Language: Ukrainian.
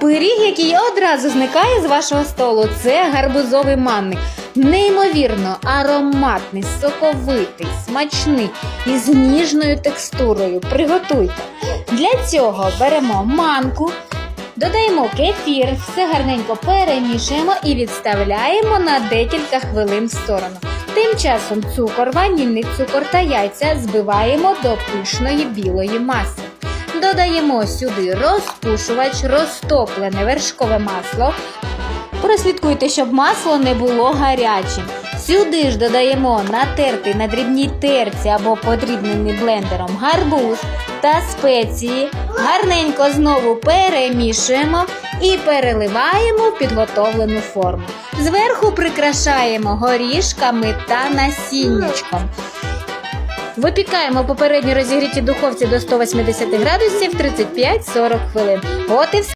Пиріг, який одразу зникає з вашого столу, це гарбузовий манник. Неймовірно ароматний, соковитий, смачний і з ніжною текстурою. Приготуйте. Для цього беремо манку, додаємо кефір, все гарненько перемішуємо і відставляємо на декілька хвилин в сторону. Тим часом цукор, ванільний цукор та яйця збиваємо до пишної білої маси. Додаємо сюди розпушувач, розтоплене вершкове масло. Прослідкуйте, щоб масло не було гарячим. Сюди ж додаємо натертий на дрібній терці або подрібнений блендером гарбуз та спеції. Гарненько знову перемішуємо і переливаємо в підготовлену форму. Зверху прикрашаємо горішками та насіннячком. Випікаємо попередньо розігріті духовці до 180 градусів 35-40 хвилин. От і все.